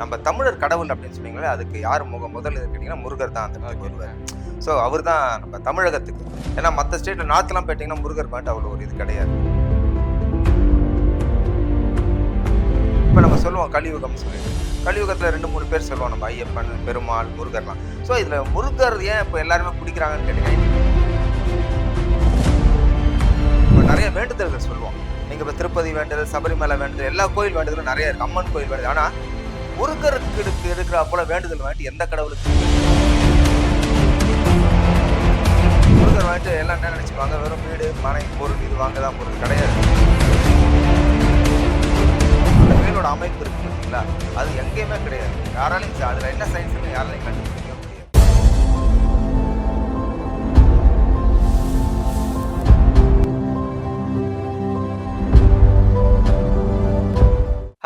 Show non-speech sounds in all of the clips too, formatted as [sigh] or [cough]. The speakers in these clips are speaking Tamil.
நம்ம தமிழர் கடவுள் அப்படின்னு சொன்னீங்களே அதுக்கு யார் முக முதல் கேட்டிங்கன்னா முருகர் தான் அந்த வருவார். ஸோ அவர் தான் நம்ம தமிழகத்துக்கு. ஏன்னா மற்ற ஸ்டேட்டில் நார்த்லாம் போயிட்டீங்கன்னா முருகர் பாட்டு அவ்வளோ ஒரு இது கிடையாது. இப்போ நம்ம சொல்லுவோம் கலியுகம்னு சொல்லிட்டு. கலியுகத்தில் ரெண்டு மூணு பேர் சொல்லுவோம் நம்ம ஐயப்பன் பெருமாள் முருகர்லாம். ஸோ இதில் முருகர் ஏன் இப்போ எல்லாருமே பிடிக்கிறாங்கன்னு கேட்டீங்கன்னா இப்போ நிறைய வேண்டுதல்கள் சொல்லுவோம். நீங்கள் இப்போ திருப்பதி வேண்டுதல் சபரிமலை வேண்டுதல் எல்லா கோயில் வேண்டுதலும் நிறைய இருக்கு. அம்மன் கோயில் வேண்டுதல். ஆனால் முருகருக்கு இருக்கு இருக்கிற போல வேண்டுதல் வேண்டி எந்த கடவுளுக்கு? முருகர் வாங்கிட்டு எல்லாம் என்ன நினைச்சுப்பாங்க? வெறும் வீடு மனை பொருள் இது வாங்க தான் பொருள் கிடையாது. அந்த வீடோட அமைப்பு இருக்கு பார்த்தீங்களா? அது எங்கேயுமே கிடையாது. யாராலையும் அதில் அதுல என்ன சயின்ஸ் யாராலையும்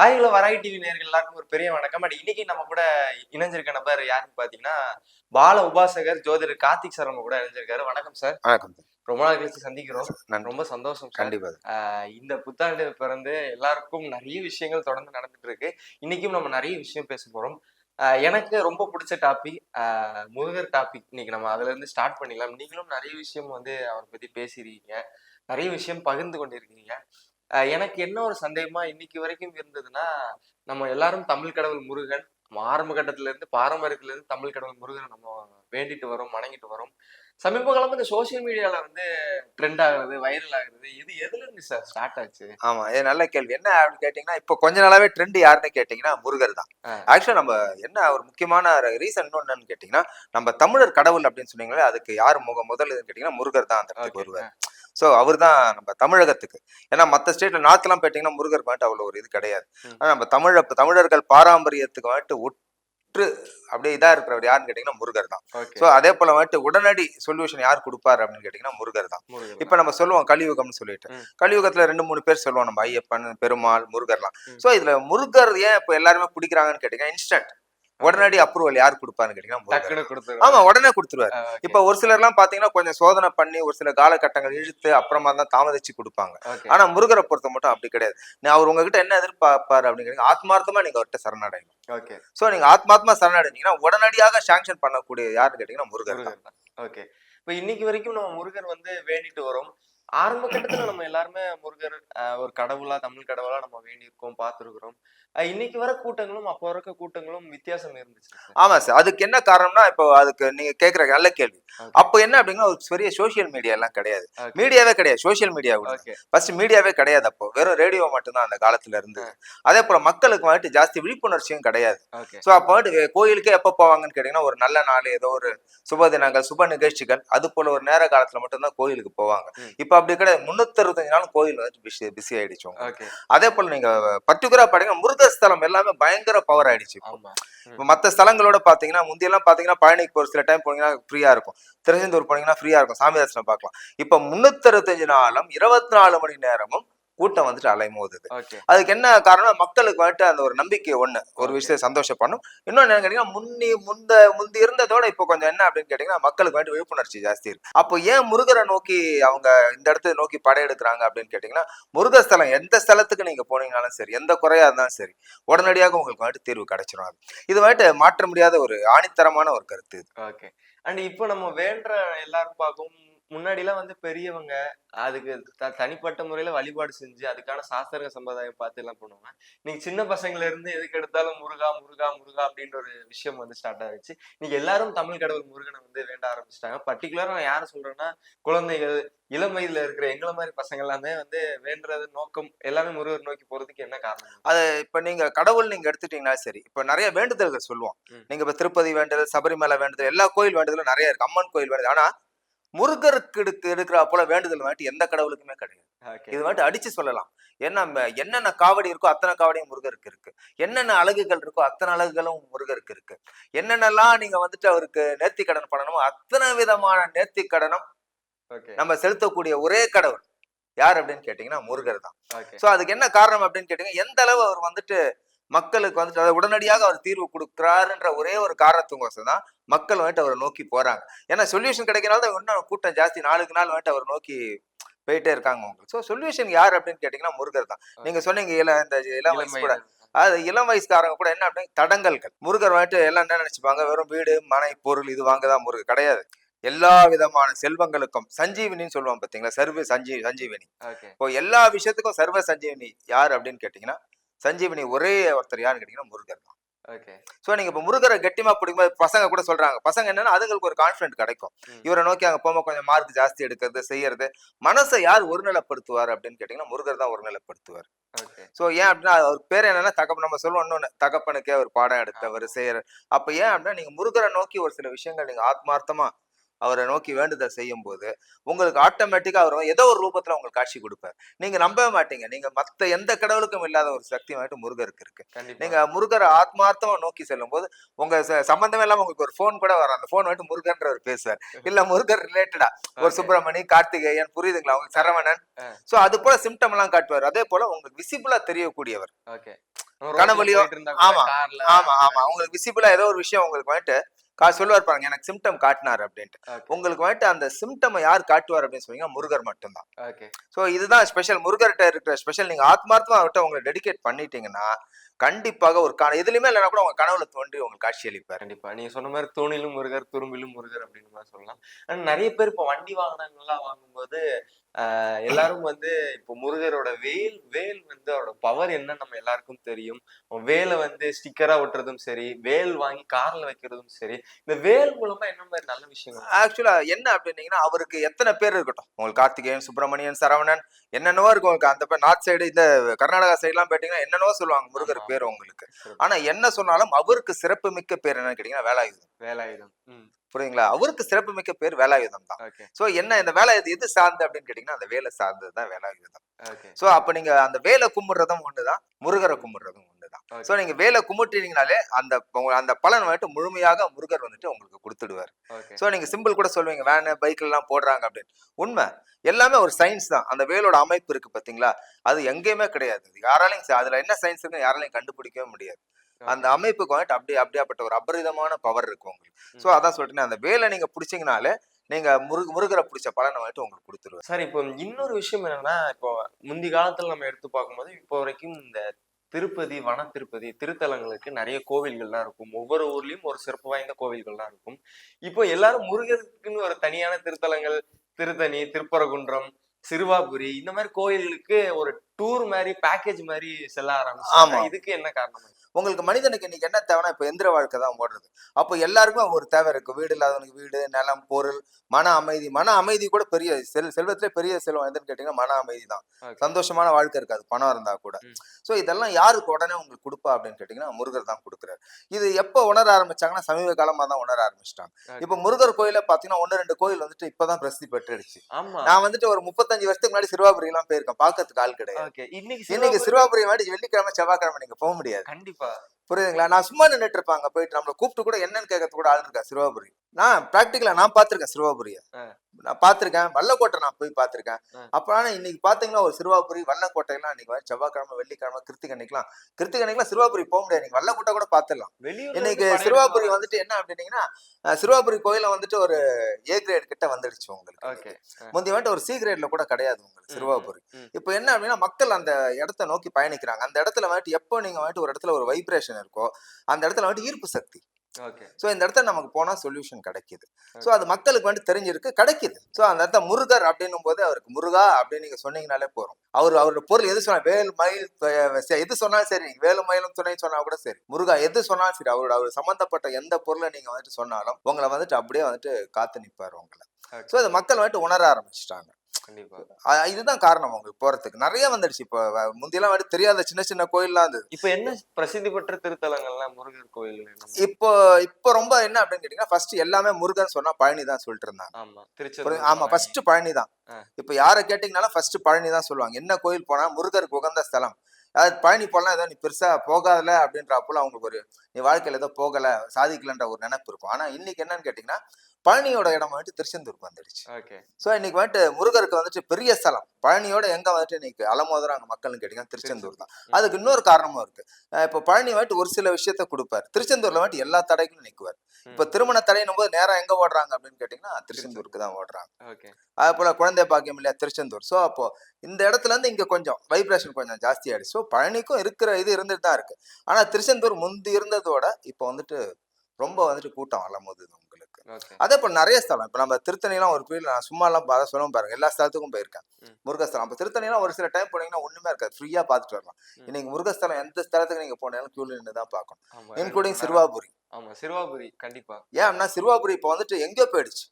ஹாய் ஹலோ வராய் டிவி நேர்கள் எல்லாருக்கும் ஒரு பெரிய வணக்கம். பட் இன்னைக்கு நம்ம கூட இணைஞ்சிருக்க நபர் யாருன்னு பாத்தீங்கன்னா பால உபாசகர் ஜோதிடர் கார்த்திக் சார் நம்ம கூட இணைஞ்சிருக்காரு. வணக்கம் சார். வணக்கம் ரொம்ப நாள் கழிச்சு சந்திக்கிறோம். நன்றி. ரொம்ப சந்தோஷம் சார். கண்டிப்பா. ஆஹ் இந்த புத்தாண்டு பிறந்து எல்லாருக்கும் நிறைய விஷயங்கள் தொடர்ந்து நடந்துட்டு இருக்கு. இன்னைக்கும் நம்ம நிறைய விஷயம் பேச போறோம். எனக்கு ரொம்ப பிடிச்ச டாபிக் முருகர் டாபிக் இன்னைக்கு நம்ம அதுல இருந்து ஸ்டார்ட் பண்ணிடலாம். நீங்களும் நிறைய விஷயம் வந்து அவரை பத்தி பேசியிருக்கீங்க. நிறைய விஷயம் பகிர்ந்து கொண்டிருக்கீங்க. எனக்கு என்ன ஒரு சந்தேகமா இன்னைக்கு வரைக்கும் இருந்ததுன்னா நம்ம எல்லாரும் தமிழ் கடவுள் முருகன் நம்ம ஆரம்ப கட்டத்துல இருந்து பாரம்பரியத்துல இருந்து தமிழ் கடவுள் முருகனை நம்ம வேண்டிட்டு வரோம் வணங்கிட்டு வரோம். சமீப காலமா இந்த சோசியல் மீடியால வந்து ட்ரெண்ட் ஆகுறது வைரல் ஆகுறது இது எதுல இருந்து சார் ஸ்டார்ட் ஆச்சு? ஆமா இது நல்ல கேள்வி. என்ன அப்படின்னு கேட்டீங்கன்னா இப்போ கொஞ்ச நாளாவே ட்ரெண்ட் யாருன்னு கேட்டீங்கன்னா முருகர் தான். ஆக்சுவலா நம்ம என்ன ஒரு முக்கியமான ரீசன் என்னன்னு கேட்டீங்கன்னா நம்ம தமிழர் கடவுள் அப்படின்னு சொன்னீங்களே அதுக்கு யார் முக முதல் கேட்டீங்கன்னா முருகர் தான் அந்த. வருவார். ஸோ அவர் தான் நம்ம தமிழகத்துக்கு. ஏன்னா மற்ற ஸ்டேட்ல நார்த்லாம் போயிட்டீங்கன்னா முருகர் பாட்டு அவ்வளோ ஒரு இது கிடையாது. ம். ஆனா நம்ம தமிழ தமிழர்கள் பாரம்பரியத்துக்கு வந்துட்டு உற்று அப்படியே இதா இருக்கிறவர் யாருன்னு கேட்டீங்கன்னா முருகர் தான் ஸோ அதே போல வந்துட்டு உடனடி சொல்யூஷன் யார் கொடுப்பாரு அப்படின்னு கேட்டீங்கன்னா முருகர் தான் இப்ப நம்ம சொல்லுவோம் கலியுகம்னு சொல்லிட்டு. கலியுகத்துல ரெண்டு மூணு பேர் சொல்லுவோம் நம்ம ஐயப்பன் பெருமாள் முருகர்லாம். சோ இதுல முருகர் ஏன் இப்ப எல்லாருமே பிடிக்கிறாங்கன்னு கேட்டீங்கன்னா இன்ஸ்டன்ட் உடனடி அப்ரூவல் யார் கொடுப்பாருன்னு கேட்டீங்கன்னா ஆமா உடனே கொடுத்துருவாரு. இப்ப ஒரு சிலர்லாம் பாத்தீங்கன்னா கொஞ்சம் சோதனை பண்ணி ஒரு சில காலகட்டங்கள் இழுத்து அப்புறமா தான் தாமதிச்சு கொடுப்பாங்க. ஆனா முருகரை பொறுத்த மட்டும் அப்படி கிடையாது. நான் அவர் உங்ககிட்ட என்ன எதிர்பார்ப்பாரு அப்படின்னு ஆத்மார்த்தமா நீங்க அவர்கிட்ட சரணடையணும். ஓகே. சோ நீங்க ஆத்மார்த்தமா சரணடைஞ்சீங்கன்னா உடனடியாக சாங்ஷன் பண்ணக்கூடிய யாருன்னு கேட்டீங்கன்னா முருகர் ஓகே. இப்போ இன்னைக்கு வரைக்கும் நம்ம முருகர் வந்து வேண்டிட்டு வரோம். ஆரம்ப கட்டத்துல நம்ம எல்லாருமே முருகர் ஒரு கடவுளா தமிழ் கடவுளா நம்ம வேண்டியிருக்கோம் பார்த்துருக்குறோம். இன்னைக்கு வர கூட்டங்களும் அப்போ இருக்க கூட்டங்களும் வித்தியாசம் இருந்துச்சு. ஆமா சார். அதுக்கு என்ன காரணம்னா இப்போ அதுக்கு நீங்க கேக்குற நல்ல கேள்வி. அப்போ என்ன அப்படின்னா ஒரு பெரிய சோஷியல் மீடியா எல்லாம் கிடையாது. மீடியாவே கிடையாது. சோஷியல் மீடியா ஃபர்ஸ்ட் மீடியாவே கிடையாது அப்போ. வெறும் ரேடியோ மட்டும்தான் அந்த காலத்துல இருந்து அதே போல மக்களுக்கு வந்துட்டு ஜாஸ்தி விழிப்புணர்ச்சியும் கிடையாது. ஸோ அப்போ வந்துட்டு கோயிலுக்கே எப்போ போவாங்கன்னு கேட்டீங்கன்னா ஒரு நல்ல நாள் ஏதோ ஒரு சுப தினங்கள் சுப நிகழ்ச்சிகள் அது போல ஒரு நேர காலத்துல மட்டும்தான் கோயிலுக்கு போவாங்க. இப்போ அப்படி கிடையாது. முன்னூத்தி அறுபத்தஞ்சு நாளும் கோயில் வந்துட்டு பிஸி பிஸி ஆயிடுச்சு அதே போல நீங்க பர்டிகுலரா பாத்தீங்கன்னா முருகர் ஸ்தலம் எல்லாமே பயங்கர பவர் ஆயிடுச்சு இப்போ. மற்ற ஸ்தலங்களோட பாத்தீங்கன்னா முந்தியெல்லாம் பாத்தீங்கன்னா பழனிக்கு ஒரு சில டைம் போனீங்கன்னா ஃப்ரீயா இருக்கும். திருச்செந்தூர் போனீங்கன்னா ஃப்ரீயா இருக்கும். சாமி தரிசனம் பார்க்கலாம். இப்போ முன்னூத்தி அறுபத்தஞ்சு நாளும் இருபத்தி நாலு மணி நேரமும் கூட்டம் வந்துட்டு அலைமோதுது. அதுக்கு என்ன காரணம் மக்களுக்கு வந்துட்டு அந்த ஒரு நம்பிக்கை ஒண்ணு. ஒரு. விஷயம் சந்தோஷப்படணும். இன்னொன்னு என்ன கேட்டீங்கன்னா முன்னி முந்த முந்தி இருந்ததோட இப்போ கொஞ்சம் என்ன அப்படின்னு கேட்டீங்கன்னா மக்களுக்கு வந்துட்டு விழிப்புணர்ச்சி ஜாஸ்தி இருக்கு. அப்போ ஏன் முருகரை நோக்கி அவங்க இந்த இடத்த நோக்கி படையெடுக்கிறாங்க அப்படின்னு கேட்டீங்கன்னா முருகர் ஸ்தலம் எந்த ஸ்தலத்துக்கு நீங்க போனீங்கனாலும் சரி எந்த குறையா இருந்தாலும் சரி உடனடியாக உங்களுக்கு வந்துட்டு தீர்வு கிடைச்சிரும் அது. இது வந்துட்டு மாற்ற முடியாத ஒரு ஆணித்தரமான ஒரு கருத்து ஓகே. அண்ட் இப்போ நம்ம வேண்டுற எல்லாரும் பார்க்கும் முன்னாடிலாம் வந்து பெரியவங்க அதுக்கு த- தனிப்பட்ட முறையில வழிபாடு செஞ்சு அதுக்கான சாஸ்திர சம்பிரதாயம் பார்த்து எல்லாம் பண்ணுவாங்க. நீங்க சின்ன பசங்கள்ல இருந்து எதுக்கு எடுத்தாலும் முருகா முருகா முருகா அப்படின்ற ஒரு விஷயம் வந்து ஸ்டார்ட் ஆயிடுச்சு. நீங்க எல்லாரும் தமிழ் கடவுள் முருகனை வந்து வேண்ட ஆரம்பிச்சிட்டாங்க. பர்டிகுலரா நான் யாரை சொல்றேன்னா குழந்தைகள் இளம் வயதுல இருக்கிற எங்களை மாதிரி பசங்க எல்லாமே வந்து வேண்டுறது நோக்கம் எல்லாமே முருகர் நோக்கி போறதுக்கு என்ன காரணம்? அது இப்ப நீங்க கடவுள் நீங்க எடுத்துட்டீங்கன்னா சரி. இப்ப நிறைய வேண்டுதல்கள் சொல்லுவோம். நீங்க இப்ப திருப்பதி வேண்டுதல் சபரிமலை வேண்டுதல் எல்லா கோயில் வேண்டுதலும் நிறைய இருக்கு. அம்மன் கோயில் வேண்டுதல். ஆனா முருகருக்கு எடுக்க எடுக்கிற போல வேண்டுதல் வந்துட்டு எந்த கடவுளுக்குமே கிடையாது. இது வந்துட்டு அடிச்சு சொல்லலாம். ஏன்னா என்னென்ன காவடி இருக்கோ அத்தனை காவடியும் முருகருக்கு இருக்கு. என்னென்ன அழகுகள் இருக்கோ அத்தனை அழகுகளும் முருகருக்கு இருக்கு. என்னென்னலாம் நீங்க வந்துட்டு அவருக்கு நேர்த்தி கடன் பண்ணணுமோ அத்தனை விதமான நேர்த்தி கடனும் நம்ம செலுத்தக்கூடிய ஒரே கடவுள் யார் அப்படின்னு கேட்டீங்கன்னா முருகர் தான். சோ அதுக்கு என்ன காரணம் அப்படின்னு கேட்டீங்கன்னா எந்த அளவு அவர் வந்துட்டு மக்களுக்கு வந்துட்டு அதை உடனடியாக அவர் தீர்வு கொடுக்குறாருன்ற ஒரே ஒரு காரணத்துக்கோசம் தான் மக்கள் வந்துட்டு அவரை நோக்கி போறாங்க. ஏன்னா சொல்யூஷன் கிடைக்கிறனால தான் இன்னும் கூட்டம் ஜாஸ்தி. நாளுக்கு நாள் வந்துட்டு அவர் நோக்கி போயிட்டே இருக்காங்க உங்களுக்கு ஸோ சொல்யூஷன் யார் அப்படின்னு கேட்டீங்கன்னா முருகர் தான். நீங்க சொன்னீங்க இள இந்த இளம் வயசு கூட. அது இளம் வயசுக்காரங்க கூட என்ன அப்படின்னா தடங்கல்கள். முருகர் வந்துட்டு எல்லாம் என்ன நினைச்சுப்பாங்க? வெறும் வீடு மனை பொருள் இது வாங்கதான் முருகர். கிடையாது. எல்லா விதமான செல்வங்களுக்கும் சஞ்சீவினின்னு சொல்லுவாங்க பாத்தீங்களா? சர்வ சஞ்சீவி சஞ்சீவினி. இப்போ எல்லா விஷயத்துக்கும் சர்வ சஞ்சீவினி யார் அப்படின்னு கேட்டீங்கன்னா சஞ்சீவினி ஒரே ஒருத்தர் யாருன்னு கேட்டீங்கன்னா முருகர் தான். ஓகே. ஸோ நீங்க இப்போ முருகரை கெட்டிமா பிடிக்கும்போது பசங்க கூட சொல்றாங்க. பசங்க என்னன்னா அதுங்களுக்கு ஒரு கான்ஃபிடென்ட் கிடைக்கும். இவரை நோக்கி அங்க போகும்போது கொஞ்சம் மார்க் ஜாஸ்தி எடுக்கிறது செய்யறது. மனசை யார் ஒருநிலைப்படுத்துவார் அப்படின்னு கேட்டீங்கன்னா முருகர் தான் ஒருநிலைப்படுத்துவார். ஓகே. ஸோ ஏன் அப்படின்னா அவர் பேர் என்னன்னா தகப்ப நம்ம சொல்லுவோம். இன்னொன்னு தகப்பனுக்கே அவர் பாடம் எடுத்தவர் செய்யற அப்ப ஏன் அப்படின்னா நீங்க முருகரை நோக்கி ஒரு சில விஷயங்கள் நீங்க ஆத்மார்த்தமா அவரை நோக்கி வேண்டுதல் செய்யும் போது உங்களுக்கு ஆட்டோமேட்டிக்கா அவர் ஏதோ ஒரு ரூபத்துல உங்களுக்கு காட்சி கொடுப்பார். நீங்க நம்பவே மாட்டீங்க. நீங்க மத்த எந்த கடவுளுக்கும் இல்லாத ஒரு சக்தி வந்துட்டு முருகருக்கு இருக்கு. நீங்க முருகரை ஆத்மார்த்தமா நோக்கி செல்லும் போது உங்க சம்பந்தமே இல்லாம உங்களுக்கு ஒரு ஃபோன் கூட வரும் அந்த ஃபோன் வந்துட்டு முருகன்றவர் பேசுவார். [laughs] இல்ல முருகர் ரிலேட்டடா ஒரு. சுப்பிரமணி கார்த்திகேயன் புரியுதுங்களா? உங்களுக்கு சரவணன். சோ அது போல சிம்டம் எல்லாம் காட்டுவார். அதே போல உங்களுக்கு விசிபிளா தெரியக்கூடியவர். ஓகே. கனவுலயோ- ஆமா. ஆமா ஆமா. உங்களுக்கு விசிபிளா ஏதோ ஒரு விஷயம் உங்களுக்கு வந்துட்டு கா சொல்லுவார் பாருங்க எனக்கு சிம்டம் காட்டினார் அப்படின்ட்டு. உங்களுக்கு வந்துட்டு அந்த சிம்டம் யார் காட்டுவார் அப்படின்னு சொன்னீங்கன்னா முருகர் மட்டும்தான். ஓகே ஸோ இதுதான் ஸ்பெஷல் முருகர்கிட்ட இருக்கிற ஸ்பெஷல் நீங்க ஆத்மார்த்தமா அவர்கிட்ட உங்களை டெடிகேட் பண்ணிட்டீங்கன்னா கண்டிப்பாக ஒரு கன எதுலையுமே இல்லைன்னா கூட உங்க கனவுல தோன்றி உங்களுக்கு காட்சி அளிப்பார். கண்டிப்பா. நீங்க சொன்ன மாதிரி தூணிலும் முருகர் துரும்பிலும் முருகர் அப்படின்னு சொல்லலாம். ஆனா நிறைய பேர் இப்போ வண்டி வாகனங்கள்லாம் வாங்கும்போது எல்லாரும் வந்து இப்போ முருகரோட வேல் வேல் வந்து அவரோட பவர் என்ன நம்ம எல்லாருக்கும் தெரியும். வேலை வந்து ஸ்டிக்கரா ஒட்டுறதும் சரி வேல் வாங்கி கார்ல வைக்கிறதும் சரி இந்த வேல் மூலமா என்ன மாதிரி நல்ல விஷயங்கள்? ஆக்சுவலா என்ன அப்படின்னீங்கன்னா அவருக்கு எத்தனை பேர் இருக்கட்டும். உங்களுக்கு கார்த்திகேயன் சுப்பிரமணியன் சரவணன் என்னென்னவோ இருக்கும் உங்களுக்கு. அந்த நார்த் சைடு இந்த கர்நாடகா சைடுலாம் போயிட்டீங்கன்னா என்னென்னவோ சொல்லுவாங்க முருகர். பேர் உங்களுக்கு. ஆனா என்ன சொன்னாலும் அவருக்கு சிறப்பு மிக்க பேர் என்னன்னு கேட்டீங்கன்னா வேலாயுதம். வேலாயுதம். புரியுங்களா அவருக்கு சிறப்பு மிக்க பேர் வேலாயுதம் தான். சோ என்ன இந்த வேலாயுதம் எது சார்ந்து அப்படின்னு கேட்டீங்கன்னா அந்த வேலை சார்ந்தது தான் வேலாயுதம் சோ அப்ப நீங்க அந்த வேலை கும்பிடுறதும் ஒண்ணுதான் முருகரை கும்பிடுறதும் ஒண்ணுதான். சோ நீங்க வேலை கும்பிட்டீங்கனாலே அந்த அந்த பலன் வந்துட்டு முழுமையாக முருகர் வந்துட்டு உங்களுக்கு கொடுத்துடுவார். சோ நீங்க சிம்பிள் கூட சொல்லுவீங்க வேனு பைக்ல எல்லாம் போடுறாங்க அப்படின்னு. உண்மை. எல்லாமே ஒரு சயின்ஸ் தான். அந்த வேலோட அமைப்பு இருக்கு பாத்தீங்களா? அது எங்கேயுமே கிடையாது. யாராலையும் அதுல என்ன சயின்ஸ் இருக்குன்னு யாராலையும் கண்டுபிடிக்கவே முடியாது. அந்த அமைப்புக்கு வந்துட்டு அப்படி அப்படியாப்பட்ட ஒரு அபரிதமான பவர் இருக்கு உங்களுக்கு. சோ அதான் சொல்லிட்டு அந்த வேலை நீங்க பிடிச்சீங்கனாலே நீங்க முருக முருகரை பிடிச்ச பலனை வந்துட்டு உங்களுக்கு கொடுத்துருவாரு சார் இப்போ இன்னொரு விஷயம் என்னன்னா இப்போ முந்தி காலத்துல நம்ம எடுத்து பார்க்கும்போது இப்போ வரைக்கும் இந்த திருப்பதி வன திருப்பதி திருத்தலங்களுக்கு நிறைய கோவில்கள்லாம் இருக்கும். ஒவ்வொரு ஊர்லயும் ஒரு சிறப்பு வாய்ந்த கோவில்கள்லாம் இருக்கும். இப்போ எல்லாரும் முருகருக்குன்னு ஒரு தனியான திருத்தலங்கள் திருத்தணி திருப்பரங்குன்றம் சிறுவாபுரி இந்த மாதிரி கோயிலுக்கு ஒரு டூர் மாதிரி பேக்கேஜ் மாதிரி செல்ல ஆரம்பிச்சாங்க ஆமா. இதுக்கு என்ன காரணம்? உங்களுக்கு மனிதனுக்கு இன்னைக்கு என்ன தேவைன்னா இப்ப எந்திர வாழ்க்கை தான் ஓடுறது. அப்போ எல்லாருக்குமே ஒரு தேவை இருக்கு. வீடு இல்லாதவனுக்கு வீடு நிலம் பொருள் மன அமைதி. மன அமைதி கூட பெரிய செல் செல்வத்திலே பெரிய செல்வம் எதுன்னு கேட்டீங்கன்னா மன அமைதி தான். சந்தோஷமான வாழ்க்கை இருக்காது. பணம் இருந்தா கூட. சோ இதெல்லாம் யாருக்கு உடனே உங்களுக்கு கொடுப்பா அப்படின்னு கேட்டீங்கன்னா முருகர் தான் கொடுக்குறாரு. இது எப்போ உணர ஆரம்பிச்சாங்கன்னா சமீப காலமா தான் உணர ஆரம்பிச்சிட்டாங்க. இப்போ முருகர் கோயில பாத்தீங்கன்னா ஒன்னு ரெண்டு கோயில் வந்துட்டு இப்பதான் பிரசித்தி பெற்றுடுச்சு. நான் வந்துட்டு ஒரு முப்பத்தஞ்சு வருஷத்துக்கு முன்னாடி சிறுவாபுரி எல்லாம் போயிருக்கேன். பார்க்கறதுக்கு ஆள் கிடையாது. ஓகே. இன்னைக்கு இன்னைக்கு சிறுவாபுரி- வாடி வெள்ளிக்கிழமை செவ்வாய்க்கிழமை நீங்க போக முடியாது. கண்டிப்பா. புரியுதுங்களா? நான் சும்மா நின்னுட்டு இருப்பாங்க போயிட்டு நம்மளை கூப்பிட்டு கூட என்னன்னு கேட்கறது கூட ஆள் இருக்கா? சிறுவாபுரி. நான் பிராக்டிக்கலா நான் பார்த்திருக்கேன் சிறுவாபுரிய. நான் பார்த்திருக்கேன். வல்லக்கோட்டை நான் போய் பார்த்திருக்கேன். அப்ப ஆனா இன்னைக்கு பாத்தீங்கன்னா ஒரு சிறுவாபுரி வல்லக்கோட்டையெல்லாம் இன்னைக்கு செவ்வாய்க்கிழமை வெள்ளிக்கிழமை கிருத்திகை அன்னைக்கெல்லாம் கிருத்திகை அன்னைக்கெல்லாம் சிறுவாபுரி போக முடியாது. நீங்க வல்லக்கோட்டை கூட பார்த்துடலாம். இன்னைக்கு சிறுவாபுரி. வந்துட்டு என்ன அப்படின்னீங்கன்னா சிறுவாபுரி கோயில வந்துட்டு ஒரு ஏ கிரேட் கிட்ட வந்துடுச்சு உங்களுக்கு ஓகே. முந்தி வந்துட்டு ஒரு சி கிரேட்ல கூட கிடையாது உங்களுக்கு சிறுவாபுரி. இப்போ என்ன அப்படின்னா மக்கள் அந்த இடத்த நோக்கி பயணிக்கிறாங்க. அந்த இடத்துல வந்துட்டு எப்போ நீங்க வந்துட்டு ஒரு இடத்துல ஒரு வைப்ரேஷன் இருக்கோ அந்த இடத்துல வந்துட்டு ஈர்ப்பு சக்தி. ஓகே. ஸோ இந்த இடத்துல நமக்கு போனா சொல்யூஷன் கிடைக்குது. ஸோ அது மக்களுக்கு வந்துட்டு தெரிஞ்சிருக்கு கிடைக்குது. ஸோ அந்த இடத்த முருகர் அப்படின்னும் போது அவருக்கு முருகா அப்படின்னு நீங்க சொன்னீங்கனாலே போறோம் அவர் அவரோட பொருள் எது சொன்னா வேல் மயில் எது சொன்னாலும் சரி நீங்க வேலு மயிலும் துணை சொன்னா கூட சரி. முருகா எது சொன்னாலும் சரி அவரோட அவர் சம்பந்தப்பட்ட எந்த பொருளை நீங்க வந்துட்டு சொன்னாலும் உங்களை வந்துட்டு அப்படியே வந்துட்டு காத்து நிப்பாரு உங்களை. ஸோ அதை மக்கள் வந்துட்டு உணர ஆரம்பிச்சிட்டாங்க. கண்டிப்பா இதுதான் காரணம் உங்களுக்கு போறதுக்கு நிறைய வந்துடுச்சு இப்போ முந்தியெல்லாம் வந்துட்டு தெரியாத சின்ன சின்ன கோயில்லாம் இருந்தது இப்ப என்ன பிரசித்தி பெற்ற திருத்தலங்கள்லாம் முருகர் கோயில்? இப்போ இப்போ ரொம்ப என்ன அப்படின்னு கேட்டீங்கன்னா ஃபர்ஸ்ட் எல்லாமே முருகன் சொன்னா பழனி தான் சொல்லிட்டு இருந்தாங்க ஆமா? திருச்செந்தூர் ஆமா. ஃபர்ஸ்ட் பழனி தான். இப்போ யாரை கேட்டீங்கனாலும் ஃபர்ஸ்ட் பழனி தான் சொல்லுவாங்க என்ன கோயில் போனா முருகருக்கு உகந்த ஸ்தலம் அதாவது பழனி போலாம் ஏதோ நீ பெருசா போகாதல அப்படின்றப்போல அவங்களுக்கு ஒரு நீ வாழ்க்கையில ஏதோ போகல சாதிக்கலன்ற ஒரு நினைப்பு இருக்கும் ஆனா இன்னைக்கு என்னன்னு கேட்டீங்கன்னா பழனியோட இடம் வந்துட்டு திருச்செந்தூருக்கு வந்துடுச்சு. ஸோ இன்னைக்கு வந்துட்டு முருகருக்கு வந்துட்டு பெரிய ஸ்தலம். பழனியோட எங்க வந்துட்டு இன்னைக்கு அலமோதுறாங்க மக்கள்னு கேட்டீங்கன்னா திருச்செந்தூர் தான். அதுக்கு இன்னொரு காரணமும் இருக்கு. இப்போ பழனி வந்துட்டு ஒரு சில விஷயத்த கொடுப்பாரு. திருச்செந்தூர்ல வந்துட்டு எல்லா தடைகளும் நிற்குவார் இப்போ திருமண தடையினும் போது நேரம் எங்க ஓடுறாங்க அப்படின்னு கேட்டீங்கன்னா திருச்செந்தூருக்கு தான் ஓடுறாங்க. ஓகே. அதே போல குழந்தை பாக்கியம் இல்லையா திருச்செந்தூர். ஸோ அப்போ இந்த இடத்துல இருந்து இங்க கொஞ்சம் வைப்ரேஷன் கொஞ்சம் ஜாஸ்தி ஆயிடுச்சு. ஸோ பழனிக்கும் இருக்கிற இது இருந்துட்டு தான் இருக்கு. ஆனா திருச்செந்தூர் முந்தி இருந்ததோட இப்போ வந்துட்டு ரொம்ப வந்துட்டு கூட்டம் ஓகே அதே போல நிறைய ஸ்தலம். இப்போ நம்ம திருத்தணிலாம் ஒரு பீரியட் நான் சும்மா எல்லாம் பா- சொல்ல பாருங்க. எல்லா ஸ்தலத்துக்கும் போயிருக்கேன். முருகஸ்தலம். அப்போ திருத்தணிலாம் ஒரு சில டைம் போனீங்கன்னா ஒண்ணுமே இருக்காது. ஃப்ரீயா பார்த்துட்டு வரலாம். இன்னைக்கு முருகஸ்தலம் எந்த ஸ்தலத்துக்கு நீங்க போனாலும் கியூல நின்று தான் பார்க்கணும். இன்க்ளூடிங். சிறுவாபுரி. ஆமா சிறுவாபுரி கண்டிப்பா. ஏன் அப்படின்னா சிறுவாபுரி இப்போ வந்துட்டு எங்கேயோ போயிடுச்சு.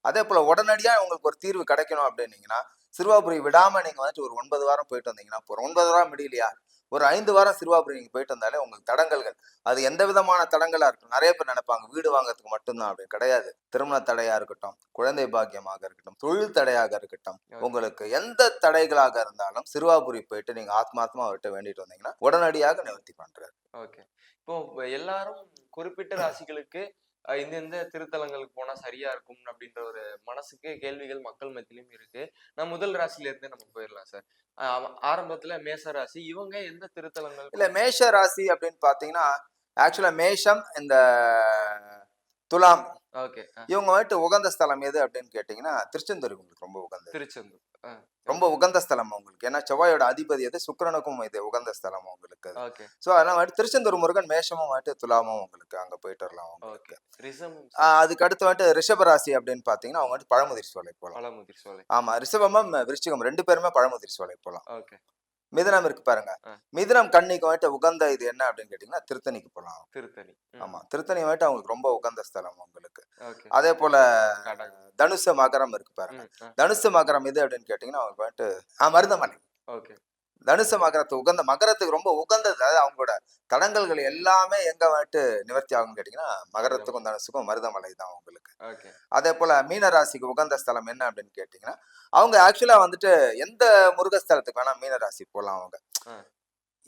அதே போல உடனடியா உங்களுக்கு ஒரு தீர்வு கிடைக்கணும் அப்படின்னீங்கன்னா சிறுவாபுரி விடாம நீங்க வந்துட்டு ஒரு ஒன்பது வாரம் போயிட்டு வந்தீங்கன்னா போறோம் ஒன்பது வாரம் முடியலையா? ஒரு ஐந்து வாரம் சிறுவாபுரி நீங்க போயிட்டு வந்தாலே உங்களுக்கு தடங்கல்கள். அது எந்த விதமான தடங்களா இருக்கும் நிறைய பேர் நினைப்பாங்க வீடு வாங்குறதுக்கு மட்டும்தான் அப்படி கிடையாது. திருமண தடையா இருக்கட்டும் குழந்தை பாக்கியமாக இருக்கட்டும் தொழில் தடையாக இருக்கட்டும் உங்களுக்கு எந்த தடைகளாக இருந்தாலும் சிறுவாபுரி போயிட்டு நீங்க ஆத்மாத்மா அவர்கிட்ட வேண்டிட்டு வந்தீங்கன்னா உடனடியாக நிவர்த்தி பண்றாரு. ஓகே. இப்போ எல்லாரும் குறிப்பிட்ட ராசிகளுக்கு இந்த இந்த திருத்தலங்களுக்கு போனா சரியா இருக்கும் அப்படின்ற ஒரு மனசுக்கு கேள்விகள் மக்கள் மத்தியிலும் இருக்கு. நான் முதல் ராசில இருந்தே நம்ம போயிடலாம் சார். ஆரம்பத்துல மேச ராசி. இவங்க எந்த திருத்தலங்கள் இல்ல மேஷ ராசி அப்படின்னு பாத்தீங்கன்னா ஆக்சுவலா மேஷம் இந்த துலாம் இவங்க வந்துட்டு உகந்த ஸ்தலம் எது அப்படின்னு கேட்டீங்கன்னா திருச்செந்தூர் உங்களுக்கு ரொம்ப உகந்தது. திருச்செந்தூர். ரொம்ப உகந்த ஸ்தலம் உங்களுக்கு ஏன்னா செவ்வாயோட அதிபதி எது? சுக்கிரனுக்கும் இது உகந்த ஸ்தலம் உங்களுக்கு ஸோ அதெல்லாம் வந்துட்டு திருச்செந்தூர் முருகன் மேஷமும் வந்துட்டு துலாமும் உங்களுக்கு அங்க போயிட்டு வரலாம் உங்களுக்கு அதுக்கு அடுத்து வந்துட்டு ரிஷபராசி அப்படின்னு பாத்தீங்கன்னா அவங்க வந்துட்டு பழமுதிர் சோலை போகலாம் பழமுதிர் சோலை. ஆமா ரிஷபமும் விருச்சிகம் ரெண்டு பேருமே பழமுதிர் சோலை போகலாம் ஓகே. மிதுனம் இருக்கு பாருங்க. மிதுனம் கன்னிக்கு வந்துட்டு உகந்த இது என்ன அப்படின்னு கேட்டீங்கன்னா திருத்தணிக்கு போகலாம் திருத்தணி. ஆமா. திருத்தணி வந்துட்டு அவங்களுக்கு ரொம்ப உகந்த ஸ்தலம் உங்களுக்கு. அதே போல தனுசு மகரம் இருக்கு பாருங்க. தனுசு மகரம் இது அப்படின்னு கேட்டீங்கன்னா அவங்களுக்கு வந்துட்டு மருதமலை. ஓகே. தனுசு மகரத்து உகந்த மகரத்துக்கு ரொம்ப உகந்தது. அதாவது அவங்களோட தடங்கல்கள் எல்லாமே எங்க வந்துட்டு நிவர்த்தி ஆகும்னு கேட்டீங்கன்னா மகரத்துக்கும் தனுசுக்கும் மருதமலை தான் உங்களுக்கு. ஓகே. அதே போல மீனராசிக்கு உகந்த ஸ்தலம் என்ன அப்படின்னு கேட்டீங்கன்னா அவங்க ஆக்சுவலா வந்துட்டு எந்த முருகஸ்தலத்துக்கு வேணா மீனராசி போகலாம் அவங்க.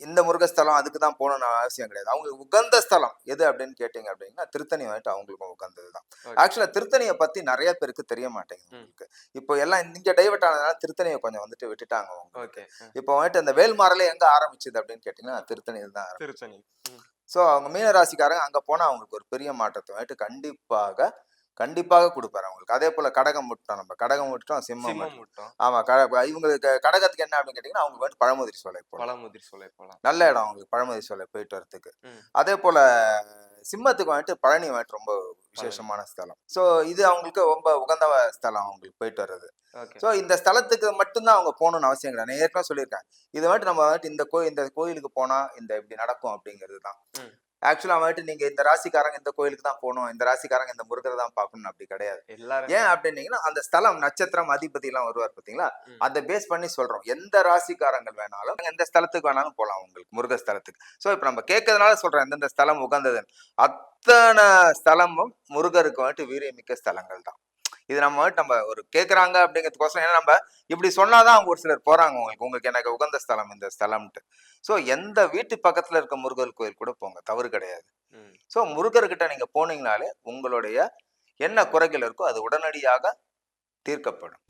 இந்த முருகஸ்தலம் அதுக்கு தான் போகணும்னு அவசியம் கிடையாது. அவங்களுக்கு உகந்த ஸ்தலம் எது அப்படின்னு கேட்டீங்க அப்படின்னா திருத்தணி வந்துட்டு அவங்களுக்கும் உகந்தது தான். ஆக்சுவலா திருத்தணியை பத்தி நிறைய பேருக்கு தெரிய மாட்டேங்குது. உங்களுக்கு. இப்போ எல்லாம் இங்க டைவர்ட் ஆனதுனால திருத்தணியை கொஞ்சம் வந்துட்டு விட்டுட்டாங்க அவங்க. ஓகே. இப்போ வந்துட்டு அந்த வேல்மாறலே எங்க ஆரம்பிச்சது அப்படின்னு கேட்டீங்கன்னா திருத்தணியில் தான் திருத்தணி. ஸோ அவங்க மீனராசிக்காரங்க அங்க போனா அவங்களுக்கு ஒரு பெரிய மாற்றத்தை வந்துட்டு கண்டிப்பாக கண்டிப்பாக கொடுப்பாரு அவங்களுக்கு. அதே போல கடகம் விட்டோம் நம்ம கடகம் விட்டுட்டோம் சிம்மம் விட்டோம். விட்டோம் ஆமா கட இவங்களுக்கு கடகத்துக்கு என்ன அப்படின்னு கேட்டீங்கன்னா அவங்களுக்கு வந்துட்டு பழமுதிரி சோலை போகலாம் பழமுதிர் சோலை போலாம் நல்ல இடம் அவங்களுக்கு பழமுதிரி சோலை போயிட்டு வரதுக்கு. அதே போல சிம்மத்துக்கு வந்துட்டு பழனி வந்துட்டு ரொம்ப விசேஷமான ஸ்தலம். ஸோ இது அவங்களுக்கு ரொம்ப உகந்த ஸ்தலம் அவங்களுக்கு போயிட்டு வர்றது. ஸோ இந்த ஸ்தலத்துக்கு மட்டும்தான் அவங்க போகணும்னு அவசியம் கிடையாது. நான் ஏற்கனவே சொல்லியிருக்கேன். இது வந்துட்டு நம்ம வந்துட்டு இந்த கோயில் இந்த கோயிலுக்கு போனா இந்த இப்படி நடக்கும் அப்படிங்கிறது தான். ஆக்சுவலா வந்துட்டு நீங்க இந்த ராசிக்காரங்க இந்த கோயிலுக்கு தான் போகணும் இந்த ராசிக்காரங்க இந்த முருகரை தான் பார்க்கணும் அப்படி கிடையாது. எல்லாரும். ஏன் அப்படின்னீங்கன்னா அந்த ஸ்தலம் நட்சத்திரம் அதிபதி எல்லாம் வருவார் பாத்தீங்களா. அதை பேஸ் பண்ணி சொல்றோம். எந்த ராசிக்காரங்கள் வேணாலும் எந்த ஸ்தலத்துக்கு வேணாலும் போகலாம் உங்களுக்கு முருக ஸ்தலத்துக்கு. ஸோ இப்போ நம்ம கேட்கறதுனால சொல்றோம் எந்தெந்த ஸ்தலம் உகந்ததுன்னு. அத்தனை ஸ்தலமும் முருகருக்கு வந்துட்டு வீரியமிக்க ஸ்தலங்கள் தான். இது நம்ம நம்ம ஒரு கேட்குறாங்க அப்படிங்கிறதுக்கோசரம் ஏன்னா நம்ம இப்படி சொன்னாதான் அவங்க ஒரு சிலர் போறாங்க உங்களுக்கு. உங்களுக்கு எனக்கு உகந்த ஸ்தலம் இந்த ஸ்தலம்ட்டு ஸோ எந்த வீட்டு பக்கத்துல இருக்க முருகர் கோயில் கூட போங்க. தவறு கிடையாது. ஸோ முருகர்கிட்ட நீங்க போனீங்கனாலே உங்களுடைய என்ன குறைகள் இருக்கோ அது உடனடியாக தீர்க்கப்படும்.